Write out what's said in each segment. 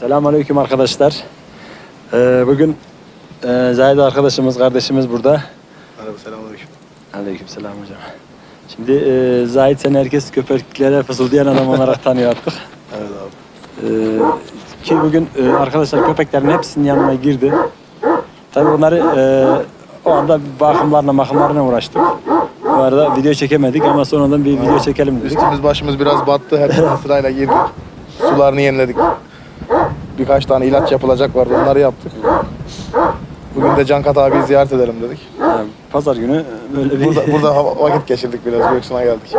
Selamünaleyküm arkadaşlar. Ee, bugün e, Zahid arkadaşımız, kardeşimiz burada. Merhaba selamünaleyküm. Aleykümselam hocam. Şimdi e, Zahid seni herkes köpeklere fısıldayan adam olarak tanıyor artık. Evet abi. Ee, ki bugün e, arkadaşlar köpeklerin hepsinin yanına girdi. Tabii bunları e, o anda bakımlarına makımlarına uğraştık. Bu arada video çekemedik ama sonradan bir video çekelim dedik. Üstümüz başımız biraz battı. Hep sırayla girdik. Sularını yeniledik. Birkaç tane ilaç yapılacak vardı. Onları yaptık. Bugün de Cankat abiyi ziyaret edelim dedik. Yani pazar günü böyle bir... Burada, burada vakit geçirdik biraz. Göksun'a geldik.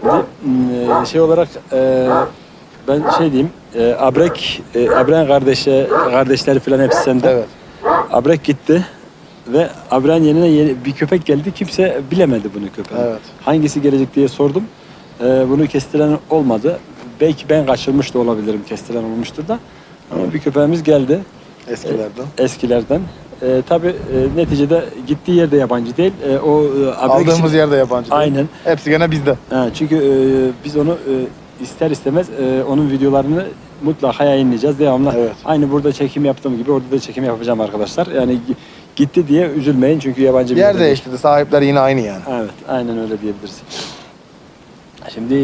Şimdi m, şey olarak e, ben şey diyeyim, e, Abrek, e, Abren kardeşe, kardeşleri falan hepsi sende. Evet. Abrek gitti ve Abren yerine yeni bir köpek geldi. Kimse bilemedi bunu köpeği. Evet. Hangisi gelecek diye sordum. E, bunu kestiren olmadı. Belki ben kaçırmış da olabilirim, kestiren olmuştur da. Ama bir köpeğimiz geldi Eskilerden. eskilerden. E, tabii e, neticede gittiği yerde yabancı değil. E, o e, Abrek için- Aldığımız yerde yabancı. değil. Aynen. Hepsi gene bizde. Ha, çünkü e, biz onu e, ister istemez e, onun videolarını mutlaka yayınlayacağız devamlı. Evet. Aynı burada çekim yaptığım gibi orada da çekim yapacağım arkadaşlar. Yani gi- gitti diye üzülmeyin çünkü yabancı bir Yer değil. değişti. Sahipler yine aynı yani. Evet, aynen öyle diyebiliriz. Şimdi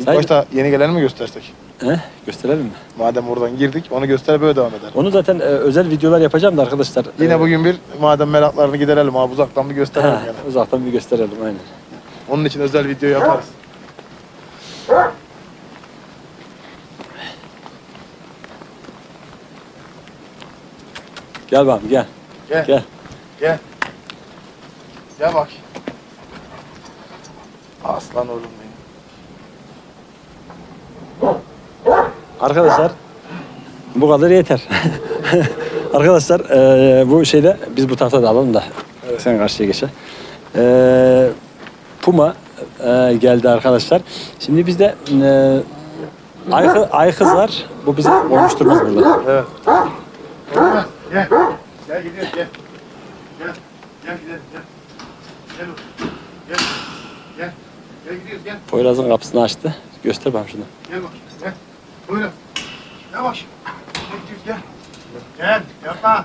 İlk Sayın- başta yeni geleni mi göstersek? he, gösterelim mi? Madem oradan girdik onu göster böyle devam edelim. Onu zaten e, özel videolar yapacağım da arkadaşlar. Yine E, bugün bir madem meraklarını giderelim abi uzaktan bir gösterelim ha, yani. uzaktan bir gösterelim aynen. Onun için özel video yaparız. Gel bakalım gel. Gel. Gel. Gel. Gel bak. Aslan oğlum. Arkadaşlar bu kadar yeter. Arkadaşlar eee, bu şeyde biz bu tahta da alalım da e, sen karşıya geçe. Eee, Puma eee, geldi arkadaşlar. Şimdi bizde eee Aykı, Aykız var. Bu bizi konuşturmaz burada. Evet. Gel. Gel gidiyoruz gel. Gel. Gel gidelim gel. Gel. Gel. Poyraz'ın kapısını açtı. Göster bana şunu. Gel bak. Gel. Buyurun. Yavaş. Gel gel. Gel. Yapma.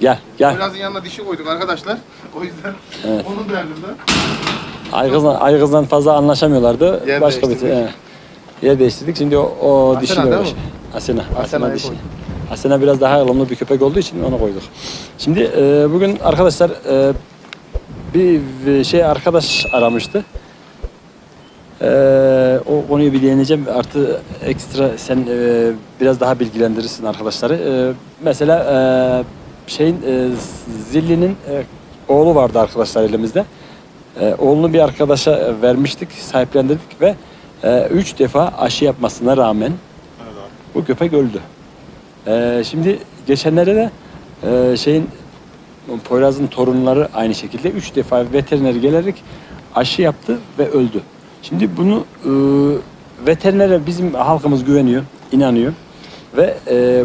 Gel gel. Birazın yanına dişi koyduk arkadaşlar. O yüzden Evet. onun derdinde. Aykız'la, Aykız'la fazla anlaşamıyorlardı. Yer Başka bir değiştirdik. yer değiştirdik. Şimdi o, o dişiyle değil mi? Asena. Asena, Asena'yı dişi. koyduk. Asena biraz daha ılımlı bir köpek olduğu için onu koyduk. Şimdi e, bugün arkadaşlar e, bir bir şey arkadaş aramıştı. E, o konuyu bir değineceğim. Artı ekstra sen e, biraz daha bilgilendirirsin arkadaşları. E, mesela e, şeyin e, Zilli'nin e, oğlu vardı arkadaşlar elimizde. E, oğlunu bir arkadaşa vermiştik, sahiplendirdik ve e, üç defa aşı yapmasına rağmen Evet bu köpek öldü. E, şimdi geçenlerde de e, şeyin Poyraz'ın torunları aynı şekilde üç defa veteriner gelerek aşı yaptı ve öldü. Şimdi bunu e, veterinere bizim halkımız güveniyor, inanıyor ve e,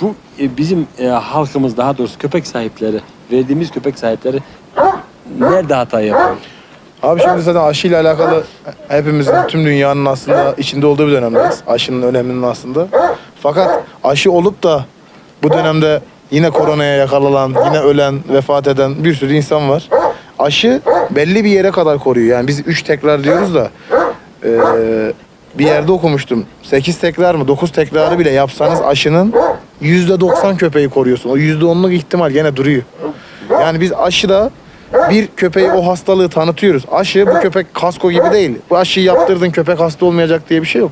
bu e, bizim e, halkımız daha doğrusu köpek sahipleri, verdiğimiz köpek sahipleri nerede hata yapıyor? Abi şimdi zaten aşıyla alakalı hepimizin, tüm dünyanın aslında içinde olduğu bir dönemdeyiz. Aşının öneminin aslında. Fakat aşı olup da bu dönemde yine koronaya yakalanan, yine ölen, vefat eden bir sürü insan var. Aşı belli bir yere kadar koruyor. Yani biz 3 tekrar diyoruz da eee, bir yerde okumuştum. 8 tekrar mı 9 tekrarı bile yapsanız aşının %90 köpeği koruyorsun. O %10'luk ihtimal gene duruyor. Yani biz aşıda bir köpeği o hastalığı tanıtıyoruz. Aşı bu köpek kasko gibi değil. Bu aşıyı yaptırdın köpek hasta olmayacak diye bir şey yok.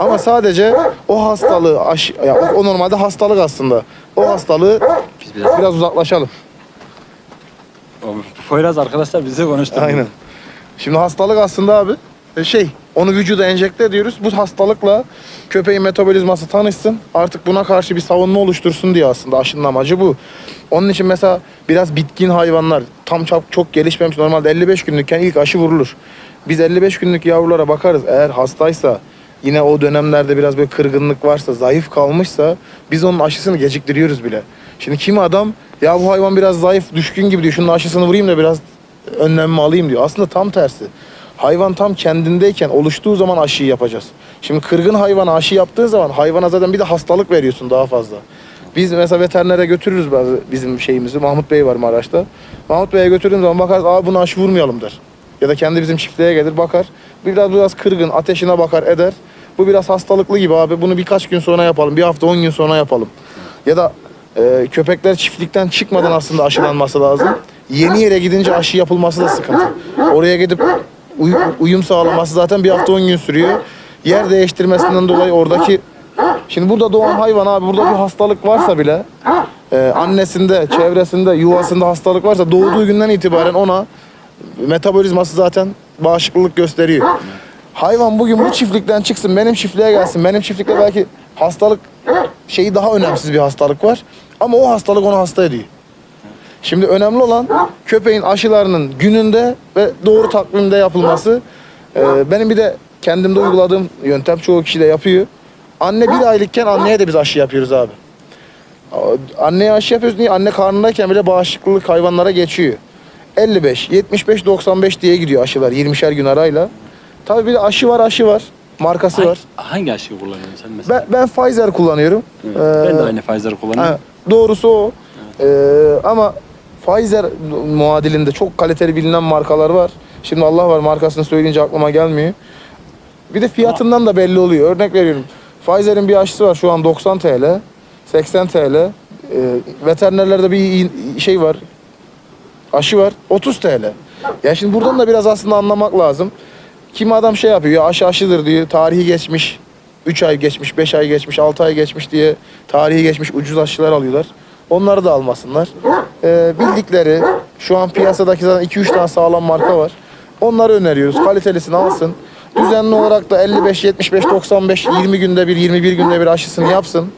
Ama sadece o hastalığı aşı, ya o, o normalde hastalık aslında. O hastalığı Biz biraz... biraz uzaklaşalım. O Poyraz arkadaşlar bize konuştu. Aynen. Şimdi hastalık aslında abi e, şey onu vücuda enjekte ediyoruz. Bu hastalıkla köpeğin metabolizması tanışsın. Artık buna karşı bir savunma oluştursun diye aslında aşının amacı bu. Onun için mesela biraz bitkin hayvanlar tam çok, çok gelişmemiş normalde 55 günlükken ilk aşı vurulur. Biz 55 günlük yavrulara bakarız. Eğer hastaysa yine o dönemlerde biraz böyle kırgınlık varsa, zayıf kalmışsa biz onun aşısını geciktiriyoruz bile. Şimdi kimi adam ya bu hayvan biraz zayıf, düşkün gibi diyor. Şunun aşısını vurayım da biraz önlemimi alayım diyor. Aslında tam tersi. Hayvan tam kendindeyken oluştuğu zaman aşıyı yapacağız. Şimdi kırgın hayvana aşı yaptığı zaman hayvana zaten bir de hastalık veriyorsun daha fazla. Biz mesela veterinere götürürüz bizim şeyimizi. Mahmut Bey var Maraş'ta. Mahmut Bey'e götürdüğüm zaman bakar abi bunu aşı vurmayalım der. Ya da kendi bizim çiftliğe gelir bakar. Biraz biraz kırgın ateşine bakar eder. Bu biraz hastalıklı gibi abi bunu birkaç gün sonra yapalım. Bir hafta on gün sonra yapalım. Ya da e, köpekler çiftlikten çıkmadan aslında aşılanması lazım. Yeni yere gidince aşı yapılması da sıkıntı. Oraya gidip uy- uyum sağlaması zaten bir hafta on gün sürüyor. Yer değiştirmesinden dolayı oradaki Şimdi burada doğan hayvan abi burada bir hastalık varsa bile e, annesinde, çevresinde, yuvasında hastalık varsa doğduğu günden itibaren ona metabolizması zaten bağışıklılık gösteriyor. Hayvan bugün bu çiftlikten çıksın, benim çiftliğe gelsin. Benim çiftlikte belki hastalık şeyi daha önemsiz bir hastalık var. Ama o hastalık onu hasta ediyor. Şimdi önemli olan köpeğin aşılarının gününde ve doğru takvimde yapılması. Ee, benim bir de kendimde uyguladığım yöntem çoğu kişi de yapıyor. Anne bir aylıkken anneye de biz aşı yapıyoruz abi. Anneye aşı yapıyoruz niye? Anne karnındayken bile bağışıklılık hayvanlara geçiyor. 55, 75, 95 diye gidiyor aşılar 20'şer gün arayla. Tabii bir de aşı var aşı var. Markası var. Hangi aşıyı kullanıyorsun sen mesela? Ben, ben Pfizer kullanıyorum. Evet, Ee, ben de aynı Pfizer kullanıyorum. Ha, doğrusu o. Ee, ama Pfizer muadilinde çok kaliteli bilinen markalar var. Şimdi Allah var markasını söyleyince aklıma gelmiyor. Bir de fiyatından da belli oluyor. Örnek veriyorum. Pfizer'in bir aşısı var şu an 90 TL, 80 TL. Ee, veterinerlerde bir in- şey var. Aşı var 30 TL. Ya şimdi buradan da biraz aslında anlamak lazım. Kimi adam şey yapıyor ya aşı aşıdır diyor. Tarihi geçmiş. 3 ay geçmiş, 5 ay geçmiş, 6 ay geçmiş diye tarihi geçmiş ucuz aşılar alıyorlar. Onları da almasınlar. Ee, bildikleri şu an piyasadaki zaten 2-3 tane sağlam marka var. Onları öneriyoruz. Kalitelisini alsın. Düzenli olarak da 55, 75, 95, 20 günde bir, 21 günde bir aşısını yapsın.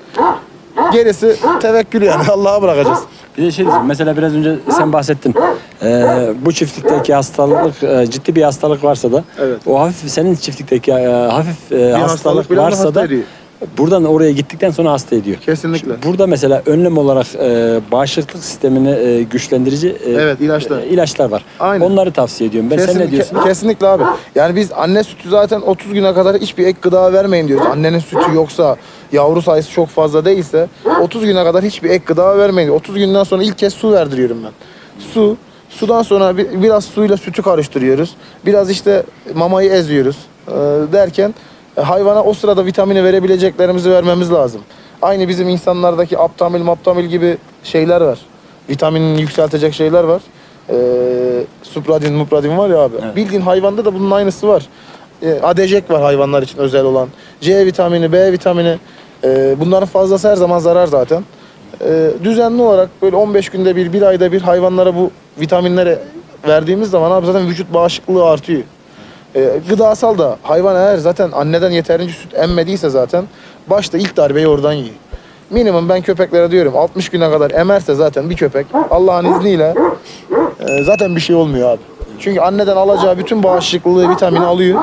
Gerisi tevekkül yani Allah'a bırakacağız. Bir de şey diyeceğim, mesela biraz önce sen bahsettin. Ee, bu çiftlikteki hastalık, e, ciddi bir hastalık varsa da Evet. o hafif senin çiftlikteki e, hafif e, hastalık, hastalık bile varsa hasta da ediyor. Buradan oraya gittikten sonra hasta ediyor. Kesinlikle. Şimdi burada mesela önlem olarak e, bağışıklık sistemini e, güçlendirici e, Evet, ilaçlar. e, ilaçlar var. Aynen. Onları tavsiye ediyorum. Ben sen ne diyorsun? ke- kesinlikle abi. Yani biz anne sütü zaten 30 güne kadar hiçbir ek gıda vermeyin diyoruz. Annenin sütü yoksa, yavru sayısı çok fazla değilse 30 güne kadar hiçbir ek gıda vermeyin. 30 günden sonra ilk kez su verdiriyorum ben. Su, sudan sonra bir, biraz suyla sütü karıştırıyoruz. Biraz işte mamayı eziyoruz Ee, derken hayvana o sırada vitamini verebileceklerimizi vermemiz lazım. Aynı bizim insanlardaki aptamil, maptamil gibi şeyler var. Vitaminini yükseltecek şeyler var. Ee, supradin, mupradin var ya abi. Evet. Bildiğin hayvanda da bunun aynısı var. Ee, adecek var hayvanlar için özel olan. C vitamini, B vitamini. Ee, bunların fazlası her zaman zarar zaten. Ee, düzenli olarak böyle 15 günde bir, bir ayda bir hayvanlara bu vitaminleri verdiğimiz zaman abi zaten vücut bağışıklığı artıyor. Ee, gıdasal da hayvan eğer zaten anneden yeterince süt emmediyse zaten başta ilk darbeyi oradan yiyor. Minimum ben köpeklere diyorum 60 güne kadar emerse zaten bir köpek Allah'ın izniyle e, zaten bir şey olmuyor abi. Çünkü anneden alacağı bütün bağışıklığı, vitamini alıyor.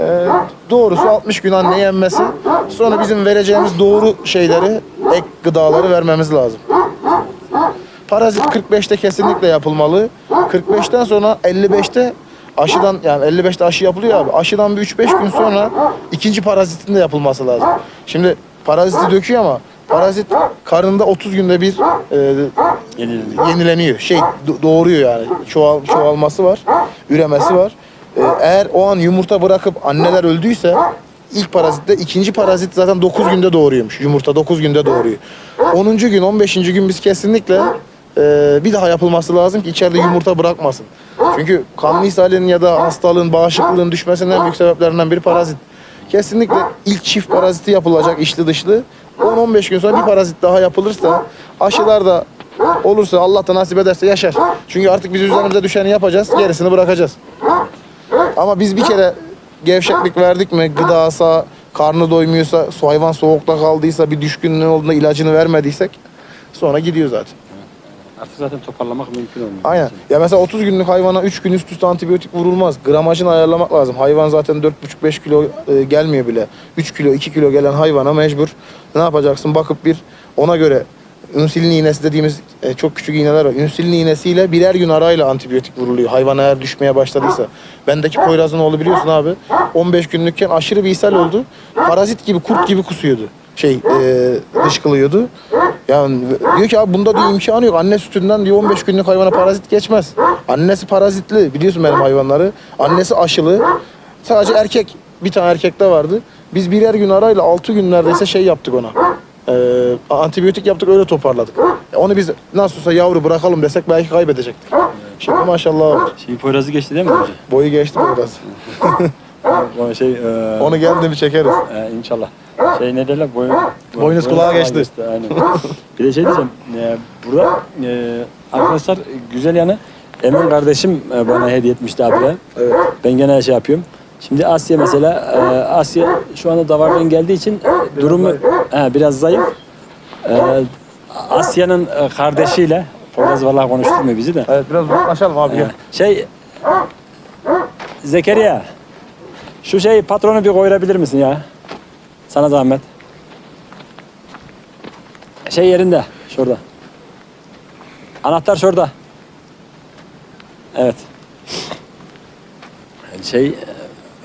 E, doğrusu 60 gün anne yenmesi. Sonra bizim vereceğimiz doğru şeyleri, ek gıdaları vermemiz lazım. Parazit 45'te kesinlikle yapılmalı. 45'ten sonra 55'te aşıdan yani 55'te aşı yapılıyor abi. Aşıdan bir 3-5 gün sonra ikinci parazitin de yapılması lazım. Şimdi paraziti döküyor ama parazit karnında 30 günde bir e, Yenileniyor. yenileniyor. Şey do- doğuruyor yani. Çoğal, çoğalması var, üremesi var. Ee, eğer o an yumurta bırakıp anneler öldüyse ilk parazitte ikinci parazit zaten 9 günde doğuruyormuş. Yumurta 9 günde doğuruyor. 10. gün 15. gün biz kesinlikle e, bir daha yapılması lazım ki içeride yumurta bırakmasın. Çünkü kanlı ishalin ya da hastalığın, bağışıklığın düşmesinin en büyük sebeplerinden biri parazit. Kesinlikle ilk çift paraziti yapılacak içli dışlı. 10-15 gün sonra bir parazit daha yapılırsa aşılar da olursa Allah da nasip ederse yaşar. Çünkü artık biz üzerimize düşeni yapacağız, gerisini bırakacağız. Ama biz bir kere gevşeklik verdik mi, gıdasa, karnı doymuyorsa, su hayvan soğukta kaldıysa, bir düşkünlüğü olduğunda ilacını vermediysek sonra gidiyor zaten. Artık zaten toparlamak mümkün olmuyor. Aynen. Ya mesela 30 günlük hayvana 3 gün üst üste antibiyotik vurulmaz. Gramajını ayarlamak lazım. Hayvan zaten 4,5-5 kilo e, gelmiyor bile. 3 kilo, 2 kilo gelen hayvana mecbur ne yapacaksın? Bakıp bir ona göre Ünsülin iğnesi dediğimiz e, çok küçük iğneler var. Ünsülin iğnesiyle birer gün arayla antibiyotik vuruluyor. Hayvan eğer düşmeye başladıysa. Bendeki Poyraz'ın oğlu biliyorsun abi. 15 günlükken aşırı bir ishal oldu. Parazit gibi, kurt gibi kusuyordu. Şey, e, dışkılıyordu. Yani diyor ki abi bunda diyor imkanı yok. Anne sütünden diyor 15 günlük hayvana parazit geçmez. Annesi parazitli. Biliyorsun benim hayvanları. Annesi aşılı. Sadece erkek. Bir tane erkekte vardı. Biz birer gün arayla 6 gün neredeyse şey yaptık ona. Ee, antibiyotik yaptık öyle toparladık. E, Onu biz nasıl olsa yavru bırakalım desek belki kaybedecektik. Şimdi maşallah Şey Poyraz'ı geçti değil mi hoca? boyu geçti biraz. Şey e, Onu geldi bir çekeriz. e, inşallah. Şey ne derler? Boy, Boynuz kulağa geçti. Aynen. bir de şey diyeceğim. E, burada e, arkadaşlar güzel yanı Emin kardeşim e, bana hediye etmişti abi. Evet. Ben genel şey yapıyorum. Şimdi Asya mesela, e, Asya şu anda davardan geldiği için e, durumu he, biraz zayıf. E, Asya'nın e, kardeşiyle, Poyraz vallahi konuşturmuyor bizi de. Evet biraz uzaklaşalım abi E, gel. şey, Zekeriya, şu şey patronu bir koyabilir misin ya? Sana zahmet. Şey yerinde, şurada. Anahtar şurada. Evet. Şey,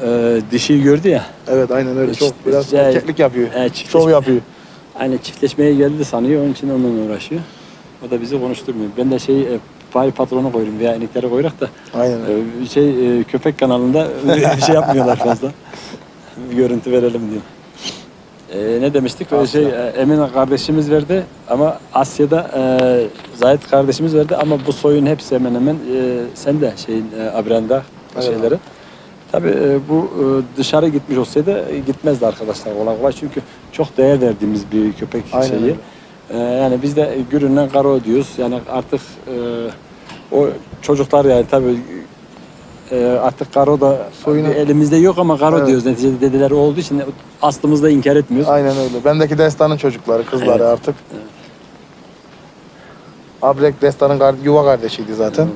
e, dişiyi gördü ya. Evet aynen öyle. Çok Çift- biraz şey- erkeklik yapıyor. E, çiftleş- Şov yapıyor. Aynı çiftleşmeye geldi sanıyor, onun için onunla uğraşıyor. O da bizi konuşturmuyor. Ben de şey, e, pay patronu koyuyorum veya inekleri koyarak da Aynen öyle. e, şey e, köpek kanalında bir şey yapmıyorlar fazla. Bir görüntü verelim diye. E, ne demiştik? Böyle şey e, Emin kardeşimiz verdi ama Asya'da e, Zahit kardeşimiz verdi ama bu soyun hepsi hemen hemen e, sen de şeyin e, Abrenda şeyleri. Tabii e, bu e, dışarı gitmiş olsaydı e, gitmezdi arkadaşlar kolay kolay çünkü çok değer verdiğimiz bir köpek Aynen şeyi. E, yani biz de Gürün'den Karo diyoruz. Yani artık e, o çocuklar yani tabii e, artık Karo da Soyunu- elimizde yok ama Karo Evet. diyoruz. Neticede dedeler olduğu için aslımızda inkar etmiyoruz. Aynen öyle. Bendeki Destan'ın çocukları, kızları Evet. artık. Abrek Destan'ın kar- yuva kardeşiydi zaten.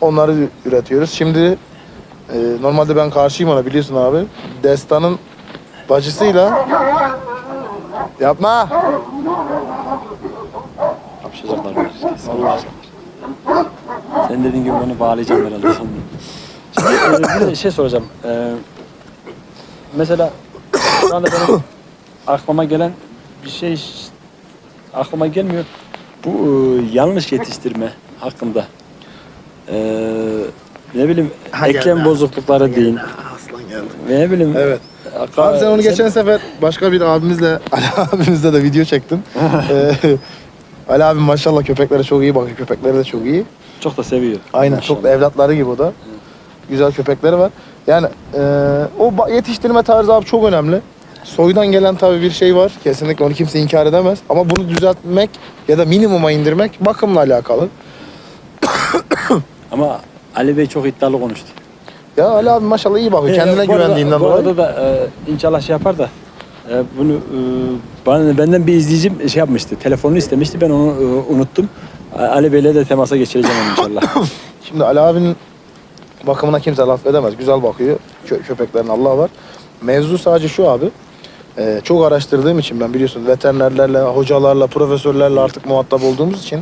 Onları üretiyoruz. Şimdi e, normalde ben karşıyım ona biliyorsun abi. Destan'ın bacısıyla yapma. Kesin. Sen dediğin gibi onu bağlayacağım herhalde sonunda. Şimdi e, bir de şey soracağım. E, mesela şu anda benim aklıma gelen bir şey aklıma gelmiyor. Bu e, yanlış yetiştirme hakkında. E, ne bileyim Ha, eklem geldi. bozuklukları deyin. Aslan geldi. Ne bileyim. Evet. Ka- Abi sen onu geçen sefer başka bir abimizle, Ali abimizle de video çektin. Ee, Ali abim maşallah köpeklere çok iyi bakıyor. Köpekleri de çok iyi. çok da seviyor. Aynen Maşallah. çok da evlatları gibi o da. Güzel köpekleri var. Yani e, o yetiştirme tarzı abi çok önemli. Soydan gelen tabii bir şey var. Kesinlikle onu kimse inkar edemez. Ama bunu düzeltmek ya da minimuma indirmek bakımla alakalı. Ama Ali Bey çok iddialı konuştu. Ya Ali abi maşallah iyi bakıyor. Kendine Ee, bu arada- güvendiğinden bu dolayı. arada da e, inşallah şey yapar da e, bunu e, bana, benden bir izleyicim şey yapmıştı. Telefonunu istemişti. Ben onu e, unuttum. Ali Bey'le de temasa geçireceğim inşallah. Şimdi Ali abinin bakımına kimse laf edemez. Güzel bakıyor. Kö- köpeklerin Allah var. Mevzu sadece şu abi. Ee, çok araştırdığım için ben biliyorsun veterinerlerle, hocalarla, profesörlerle artık muhatap olduğumuz için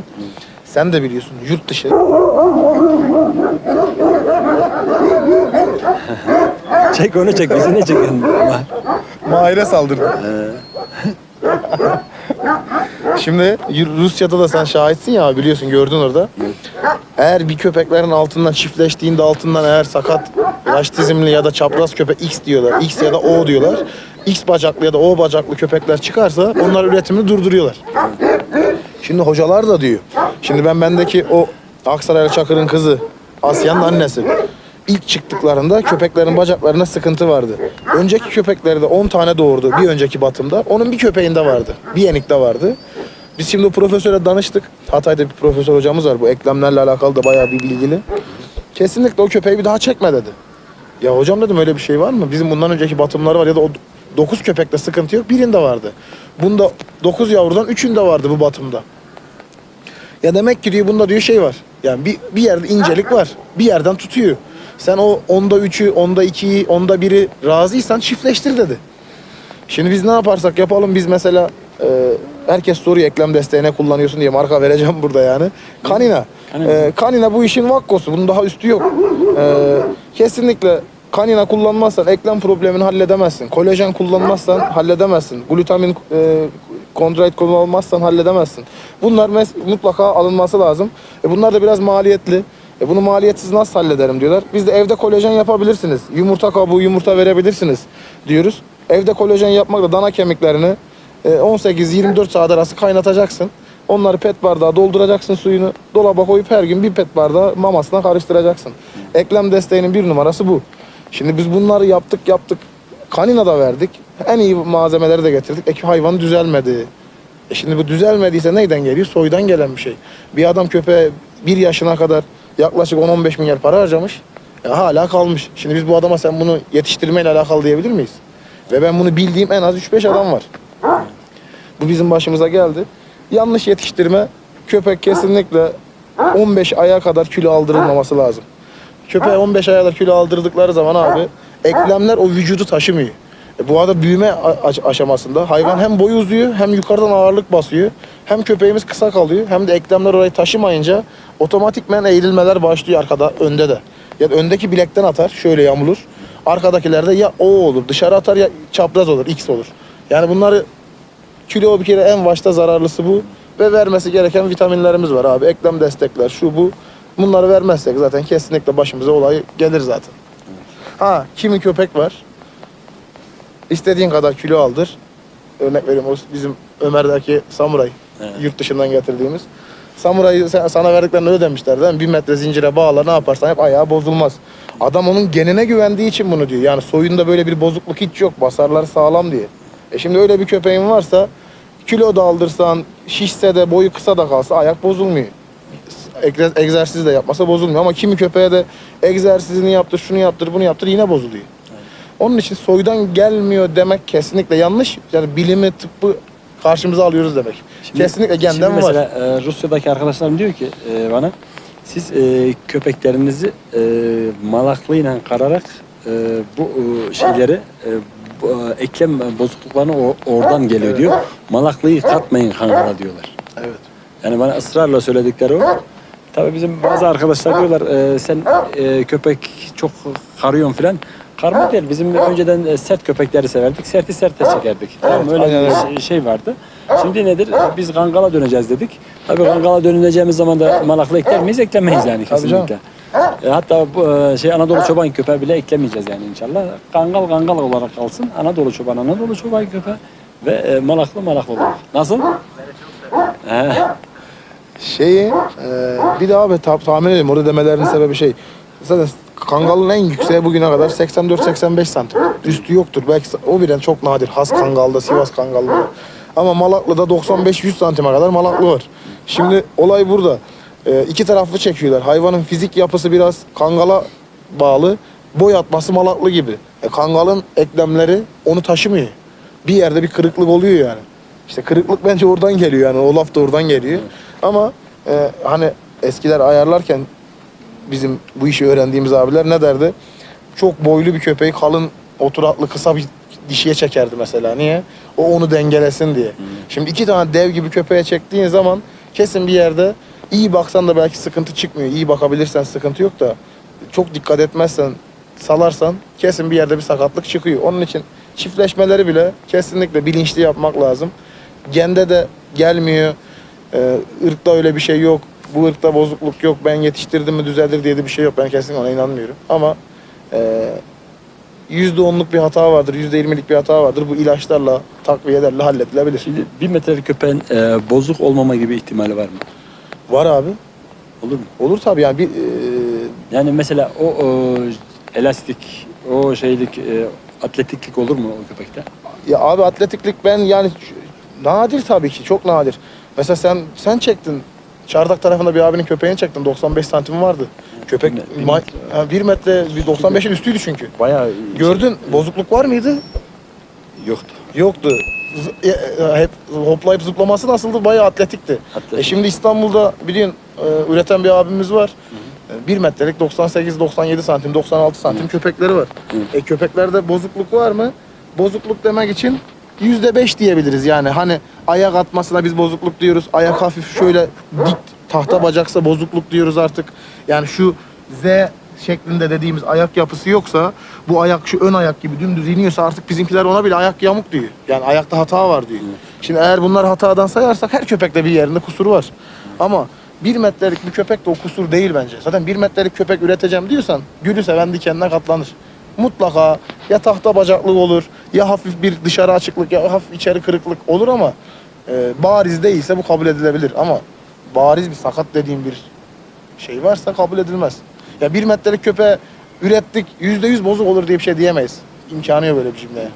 sen de biliyorsun yurt dışı çek onu çek. Bizi ne çekiyorsun? Mahir'e saldırdı. Şimdi Rusya'da da sen şahitsin ya biliyorsun gördün orada. Eğer bir köpeklerin altından çiftleştiğinde altından eğer sakat yaş dizimli ya da çapraz köpek X diyorlar. X ya da O diyorlar. X bacaklı ya da O bacaklı köpekler çıkarsa onlar üretimini durduruyorlar. Şimdi hocalar da diyor. Şimdi ben bendeki o Aksaray Çakır'ın kızı Asya'nın annesi. İlk çıktıklarında köpeklerin bacaklarında sıkıntı vardı. Önceki köpekleri de 10 tane doğurdu bir önceki batımda. Onun bir köpeğinde vardı. Bir yenikte vardı. Biz şimdi o profesöre danıştık. Hatay'da bir profesör hocamız var. Bu eklemlerle alakalı da bayağı bir bilgili. Kesinlikle o köpeği bir daha çekme dedi. Ya hocam dedim öyle bir şey var mı? Bizim bundan önceki batımları var ya da o 9 köpekte sıkıntı yok. Birinde vardı. Bunda 9 yavrudan 3'ünde vardı bu batımda. Ya demek ki diyor bunda diyor şey var. Yani bir, bir yerde incelik var. Bir yerden tutuyor. Sen o onda üçü, onda ikiyi, onda biri razıysan çiftleştir dedi. Şimdi biz ne yaparsak yapalım biz mesela e, herkes soruyor eklem desteğine kullanıyorsun diye marka vereceğim burada yani. Kanina. Kanina. Ee, kanina bu işin vakkosu. Bunun daha üstü yok. Ee, kesinlikle kanina kullanmazsan eklem problemini halledemezsin. Kolajen kullanmazsan halledemezsin. Glutamin e, kondroit kullanmazsan halledemezsin. Bunlar mutlaka alınması lazım. E, bunlar da biraz maliyetli. E, bunu maliyetsiz nasıl hallederim diyorlar. Biz de evde kolajen yapabilirsiniz. Yumurta kabuğu, yumurta verebilirsiniz diyoruz. Evde kolajen yapmakla dana kemiklerini e, 18-24 saat arası kaynatacaksın. Onları pet bardağa dolduracaksın suyunu. Dolaba koyup her gün bir pet bardağı mamasına karıştıracaksın. Eklem desteğinin bir numarası bu. Şimdi biz bunları yaptık yaptık. Kanina da verdik. En iyi malzemeleri de getirdik. Eki hayvan düzelmedi. E şimdi bu düzelmediyse neyden geliyor? Soydan gelen bir şey. Bir adam köpeğe bir yaşına kadar yaklaşık 10-15 milyar para harcamış. E hala kalmış. Şimdi biz bu adama sen bunu yetiştirmeyle alakalı diyebilir miyiz? Ve ben bunu bildiğim en az 3-5 adam var. Bu bizim başımıza geldi. Yanlış yetiştirme köpek kesinlikle 15 aya kadar kilo aldırılmaması lazım. Köpeğe 15 aya kadar kilo aldırdıkları zaman abi eklemler o vücudu taşımıyor. E bu arada büyüme aşamasında hayvan hem boyu uzuyor hem yukarıdan ağırlık basıyor. Hem köpeğimiz kısa kalıyor hem de eklemler orayı taşımayınca otomatikmen eğrilmeler başlıyor arkada önde de. Ya da öndeki bilekten atar şöyle yamulur. Arkadakilerde ya O olur dışarı atar ya çapraz olur X olur. Yani bunları kilo bir kere en başta zararlısı bu. Ve vermesi gereken vitaminlerimiz var abi. Eklem destekler, şu bu. Bunları vermezsek zaten kesinlikle başımıza olay gelir zaten. Ha kimi köpek var. İstediğin kadar kilo aldır. Örnek veriyorum o bizim Ömer'deki samuray. Evet. Yurt dışından getirdiğimiz. Samurayı sana verdiklerini ödemişler değil mi? Bir metre zincire bağla ne yaparsan hep ayağı bozulmaz. Adam onun genine güvendiği için bunu diyor. Yani soyunda böyle bir bozukluk hiç yok. Basarlar sağlam diye. E şimdi öyle bir köpeğin varsa kilo da aldırsan, şişse de boyu kısa da kalsa ayak bozulmuyor. Egze- Egzersiz de yapmasa bozulmuyor ama kimi köpeğe de egzersizini yaptır, şunu yaptır, bunu yaptır yine bozuluyor. Onun için soydan gelmiyor demek kesinlikle yanlış. Yani bilimi, tıbbı karşımıza alıyoruz demek. kesinlikle Şimdi genden var. mesela e, Rusya'daki arkadaşlarım diyor ki e, bana siz e, köpeklerinizi e, malaklıyla kararak e, bu e, şeyleri e, bu, e, eklem bozukluklarını o- oradan geliyor diyor. Malaklıyı katmayın kankana diyorlar. Evet. Yani bana ısrarla söyledikleri o. Tabii bizim bazı arkadaşlar diyorlar e, sen e, köpek çok karıyorsun falan. Karma değil. Bizim önceden e, sert köpekleri severdik. Serti serte çekerdik. Tamam öyle aynen bir şey- şey vardı. Şimdi nedir? Biz Kangal'a döneceğiz dedik. Tabii Kangal'a döneceğimiz zaman da malaklı ekler miyiz? Eklemeyiz yani kesinlikle. E, hatta bu e, şey Anadolu çoban köpeği bile eklemeyeceğiz yani inşallah. Kangal Kangal olarak kalsın. Anadolu çoban Anadolu çoban köpeği ve e, malaklı malaklı olarak. Nasıl? He. Şeyi e, bir daha tahmin edeyim orada demelerinin sebebi şey. Zaten kangalın en yükseği bugüne kadar 84-85 santim. Üstü yoktur. Belki o bile çok nadir. Has kangalda, Sivas kangalda. Ama Malaklı'da 95-100 santime kadar Malaklı var. Şimdi olay burada. E, iki taraflı çekiyorlar. Hayvanın fizik yapısı biraz kangala bağlı. Boy atması Malaklı gibi. E, kangalın eklemleri onu taşımıyor. Bir yerde bir kırıklık oluyor yani. İşte kırıklık bence oradan geliyor yani. O laf da oradan geliyor. Ama e, hani eskiler ayarlarken bizim bu işi öğrendiğimiz abiler ne derdi? Çok boylu bir köpeği kalın oturaklı kısa bir dişiye çekerdi mesela. Niye? O onu dengelesin diye. Şimdi iki tane dev gibi köpeğe çektiğin zaman kesin bir yerde iyi baksan da belki sıkıntı çıkmıyor. İyi bakabilirsen sıkıntı yok da çok dikkat etmezsen salarsan kesin bir yerde bir sakatlık çıkıyor. Onun için çiftleşmeleri bile kesinlikle bilinçli yapmak lazım. Gende de gelmiyor. Ee, ırkta öyle bir şey yok. Bu ırkta bozukluk yok. Ben yetiştirdim mi düzelir diye de bir şey yok. Ben kesinlikle ona inanmıyorum. Ama e, yüzde onluk bir hata vardır. Yüzde yirmilik bir hata vardır. Bu ilaçlarla, takviyelerle halledilebilir. Şimdi bir metrelik köpeğin e, bozuk olmama gibi ihtimali var mı? Var abi. Olur mu? Olur tabii yani bir e, Yani mesela o, o elastik, o şeylik, e, atletiklik olur mu o köpekte? Ya abi atletiklik ben yani nadir tabii ki çok nadir. Mesela sen sen çektin. Çardak tarafında bir abinin köpeğini çektin. 95 santim vardı. Köpek Bir ma- metre. ha, bir metre, bir 95'in üstüydü çünkü. Bayağı Gördün bozukluk var mıydı? yoktu. Yoktu. Z- e, e, hep hoplayıp zıplaması nasıldı? Bayağı atletikti. Atletik. E şimdi İstanbul'da biliyorsun e, üreten bir abimiz var. E, 1 metrelik 98-97 santim, 96 santim köpekleri var. Hı. E köpeklerde bozukluk var mı? Bozukluk demek için yüzde beş diyebiliriz yani. Hani ayak atmasına biz bozukluk diyoruz. Ayak hafif şöyle dik tahta bacaksa bozukluk diyoruz artık. Yani şu Z şeklinde dediğimiz ayak yapısı yoksa bu ayak şu ön ayak gibi dümdüz iniyorsa artık bizimkiler ona bile ayak yamuk diyor. Yani ayakta hata var diyor. Şimdi eğer bunlar hatadan sayarsak her köpekte bir yerinde kusur var. Ama bir metrelik bir köpek de o kusur değil bence. Zaten bir metrelik köpek üreteceğim diyorsan gülü seven dikenine katlanır. Mutlaka ya tahta bacaklık olur ya hafif bir dışarı açıklık ya hafif içeri kırıklık olur ama e, bariz değilse bu kabul edilebilir. Ama bariz bir sakat dediğim bir şey varsa kabul edilmez. Ya bir metrelik köpeğe ürettik yüzde yüz bozuk olur diye bir şey diyemeyiz. İmkanı yok böyle bir cümleye.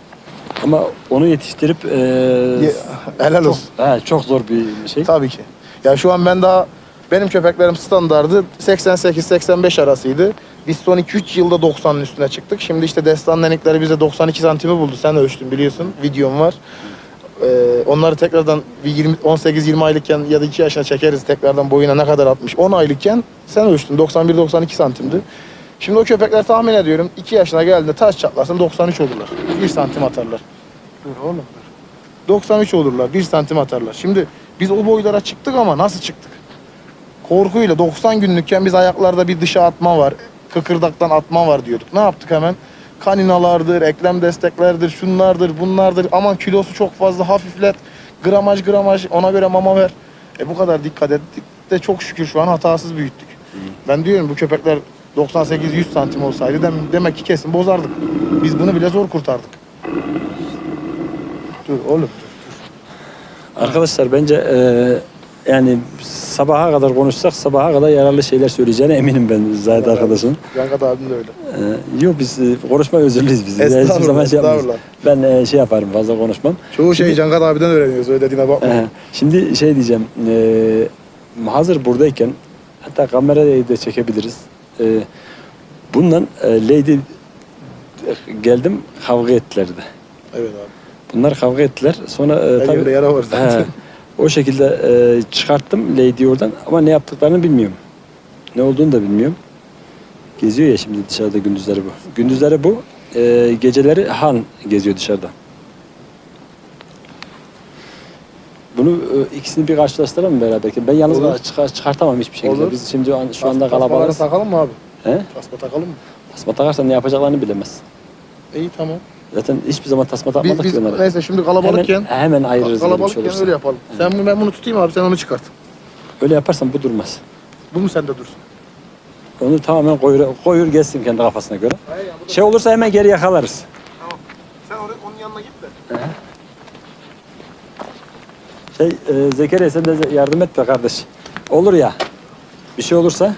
Ama onu yetiştirip e, Ye- Helal çok, olsun. he, çok zor bir şey. Tabii ki. Ya şu an ben daha benim köpeklerim standardı 88-85 arasıydı. Biz son 2-3 yılda 90'ın üstüne çıktık. Şimdi işte destan denikleri bize 92 santimi buldu. Sen ölçtün biliyorsun. Videom var. Ee, onları tekrardan bir 20 18-20 aylıkken ya da 2 yaşına çekeriz tekrardan boyuna ne kadar atmış. 10 aylıkken sen ölçtün 91-92 santimdi. Şimdi o köpekler tahmin ediyorum 2 yaşına geldiğinde taş çatlasın 93 olurlar. 1 santim atarlar. Dur oğlum dur. 93 olurlar. 1 santim atarlar. Şimdi biz o boylara çıktık ama nasıl çıktık? Korkuyla 90 günlükken biz ayaklarda bir dışa atma var. Kıkırdaktan atma var diyorduk. Ne yaptık hemen? Kaninalardır, eklem desteklerdir, şunlardır, bunlardır. Aman kilosu çok fazla hafiflet. Gramaj gramaj ona göre mama ver. E bu kadar dikkat ettik de çok şükür şu an hatasız büyüttük. Ben diyorum bu köpekler 98-100 santim olsaydı dem- demek ki kesin bozardık. Biz bunu bile zor kurtardık. Dur oğlum. Arkadaşlar bence e, yani sabaha kadar konuşsak sabaha kadar yararlı şeyler söyleyeceğine eminim ben Zahid arkadaşın. Yankat abim de öyle. E, yok biz e, konuşma özürlüyüz biz. Yani hiçbir Estağfurullah, zaman şey yapmayız. estağfurullah. Ben e, şey yaparım fazla konuşmam. Çoğu şeyi Cankat abiden öğreniyoruz öyle dediğine bakma. Ee, Şimdi şey diyeceğim. e, hazır buradayken hatta kamerayı da çekebiliriz. E, bundan e, Lady geldim kavga ettiler de. Evet abi. Bunlar kavga ettiler. Sonra e, Her tabii yerde yara var zaten. He, o şekilde e, çıkarttım Lady'yi oradan ama ne yaptıklarını bilmiyorum. Ne olduğunu da bilmiyorum. Geziyor ya şimdi dışarıda gündüzleri bu. Gündüzleri bu, e, geceleri Han geziyor dışarıda. Bunu e, ikisini bir karşılaştıralım mı beraber? Ben yalnız Olur. çıkar- çıkartamam hiçbir şekilde. Olur. Biz şimdi an- şu anda Tas- tasmaları kalabalığız. takalım mı abi? He? Tasma takalım mı? Tasma takarsan ne yapacaklarını bilemezsin. İyi tamam. Zaten hiçbir zaman tasma Biz, takmadık biz ki onlara. neyse şimdi kalabalıkken Hemen, hemen ayırırız şey kalabalıkken olursa. öyle yapalım. Sen bunu ben bunu tutayım abi sen onu çıkart. Öyle yaparsan bu durmaz. Bu mu sende dursun? Onu tamamen koyur, koyur gelsin kendi kafasına göre. Şey olursa hemen geri yakalarız. Tamam. Sen oraya, onun yanına git de. Şey e, Zekeriya sen de yardım et be kardeş. Olur ya. Bir şey olursa.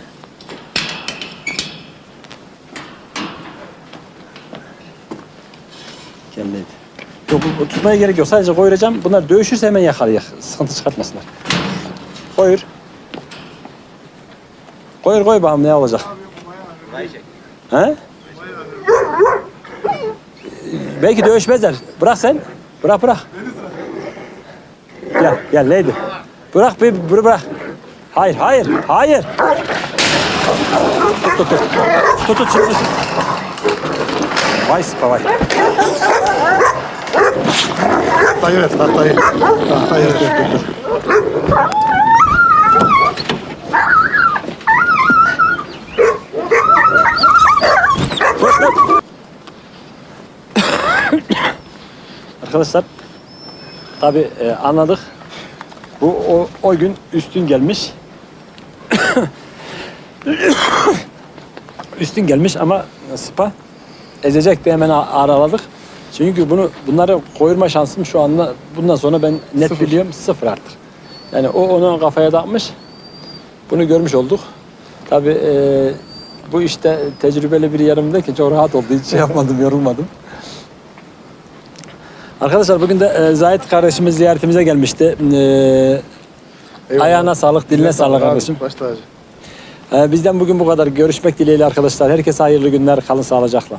Kendiydi. Yok bu- tutmaya gerek yok. Sadece koyacağım. Bunlar dövüşürse hemen yakalayacak. Sıkıntı çıkartmasınlar. Koyur. Koyur koy bakalım ne olacak. He? Belki dövüşmezler. Bırak sen. Bırak bırak. Gel gel Lady. Bırak bir bırak bırak. Hayır hayır hayır. Tut tut tut. Tut tut şimdi. Vay sıpa vay. Tahtayı ver tahtayı. Tahtayı ver. Arkadaşlar tabi anladık. Bu o, o gün üstün gelmiş. üstün gelmiş ama Spa ezecekti hemen a- araladık. Çünkü bunu bunları koyurma şansım şu anda bundan sonra ben net Sıfır. biliyorum sıfır artık. Yani o onu kafaya takmış. Bunu görmüş olduk. Tabi bu işte tecrübeli bir yanımdayken çok rahat oldu. Hiç şey yapmadım, yorulmadım. Arkadaşlar bugün de e, Zahit kardeşimiz ziyaretimize gelmişti. E, Eyvallah. ayağına sağlık, diline sağlık abi, kardeşim. Baş tacı. E, bizden bugün bu kadar. Görüşmek dileğiyle arkadaşlar. Herkese hayırlı günler. Kalın sağlıcakla.